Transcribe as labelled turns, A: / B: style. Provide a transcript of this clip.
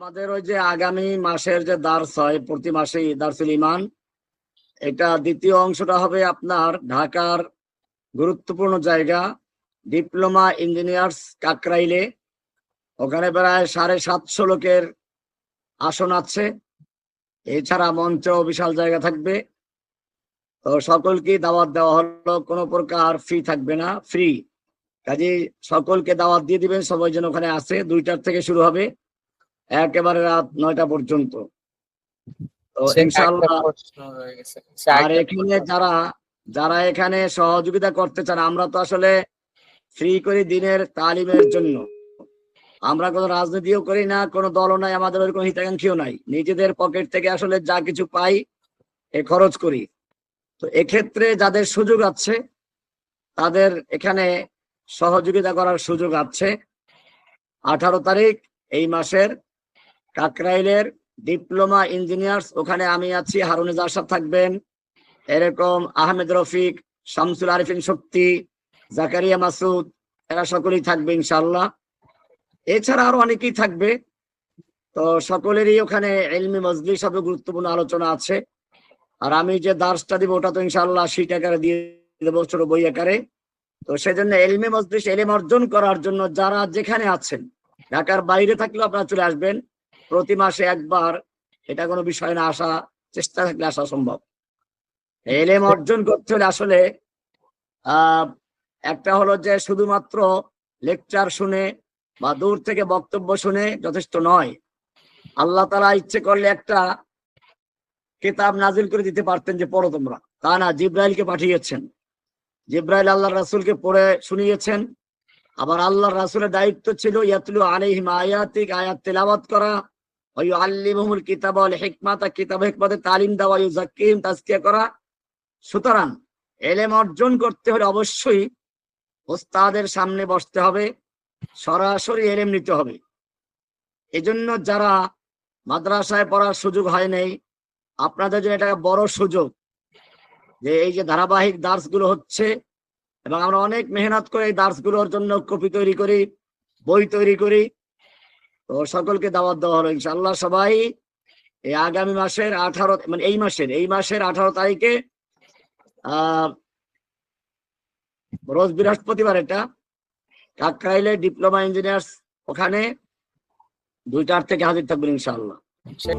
A: আমাদের ওই যে আগামী মাসের যে দার্স হয় প্রতি মাসেই দার্সুল ইমান এটা দ্বিতীয় অংশটা হবে আপনার ঢাকার গুরুত্বপূর্ণ জায়গা, ডিপ্লোমা ইঞ্জিনিয়ার্স কাকরাইলে। ওখানে প্রায় সাড়ে সাতশো লোকের আসন আছে। এছাড়া মঞ্চ, বিশাল জায়গা থাকবে। তো সকলকে দাওয়াত দেওয়া হলো, কোনো প্রকার ফি থাকবে না, ফ্রি। কাজে সকলকে দাওয়াত দিয়ে দিবেন, সবাই যেন ওখানে আসে। দুইটার থেকে শুরু হবে। একেবারে রাত নয়টা পর্যন্ত। তো আর এখানে যারা যারা এখানে সহযোগিতা করতে চান আমরা তো আসলে ফ্রি করি দিনের তালিমের জন্য। আমরা কোনো রাজনীতিও করি না কোনো দলও নাই আমাদের ওই কোনো হিতাকাঙ্ক্ষীও নাই। নিজেদের পকেট থেকে আসলে যা কিছু পাই এ খরচ করি। তো এক্ষেত্রে যাদের সুযোগ আছে তাদের এখানে সহযোগিতা করার সুযোগ আছে। আঠারো তারিখ এই মাসের কাকরাইলের ডিপ্লোমা ইঞ্জিনিয়ার্স ওখানে আমি আছি, হারুন থাকবেন। এরকম আহমেদ রফিক, শামসুল আরিফিন শক্তি, জাকারিয়া মাসুদ, এরা সকলেই থাকবে ইনশাল্লাহ এছাড়া আরও অনেকেই থাকবে। তো সকলেরই ওখানে এলমি মজলিস হবে গুরুত্বপূর্ণ আলোচনা আছে। আর আমি যে দার্সটা দিব, ওটা তো ইনশাল্লাহ শীত আকারে দিয়ে দেবো, ছোট বই আকারে। তো সেজন্য এলমি মজলিস এলেম অর্জন করার জন্য যারা যেখানে আছেন, ঢাকার বাইরে থাকলেও আপনারা চলে আসবেন। প্রতি মাসে একবার এটা কোনো বিষয় না, আসা, চেষ্টা থাকলে আসা সম্ভব। এলেম অর্জন করতে হলে আসলে একটা হলো যে শুধুমাত্র লেকচার শুনে বা দূর থেকে বক্তব্য শুনে যথেষ্ট নয়। আল্লাহ তালা ইচ্ছে করলে একটা কিতাব নাজিল করে দিতে পারতেন যে পড়ো তোমরা। তা না, জিব্রাইলকে পাঠিয়েছেন। জিব্রাইল আল্লাহ রাসুলকে পড়ে শুনিয়েছেন। আবার আল্লাহ রাসুলের দায়িত্ব ছিল ইয়াতলু আলাইহিম আয়াতিক, আয়াত তেলাওয়াত করা। তালিম দেওয়া ইউজাক্কিম তাজকিয়া করা। সুতরাং এলেম অর্জন করতে হলে অবশ্যই ওস্তাদের সামনে বসতে হবে, সরাসরি এলেম নিতে হবে। এজন্য যারা মাদ্রাসায় পড়ার সুযোগ হয় নাই, আপনাদের জন্য এটা বড় সুযোগ যে এই যে ধারাবাহিক দার্সগুলো হচ্ছে এবং আমরা অনেক মেহনত করে এই দার্সগুলোর জন্য কপি তৈরি করি, বই তৈরি করি তো সকলকে দাওয়াত দেওয়া হলো ইনশাল্লাহ সবাই। এই আগামী মাসের আঠারো মানে এই মাসের এই মাসের আঠারো তারিখে, আহ, রোজ বৃহস্পতিবার এটা, কাকরাইলে ডিপ্লোমা ইঞ্জিনিয়ার্স ওখানে, দুইটার থেকে হাজির থাকবেন ইনশাআল্লাহ।
B: সে-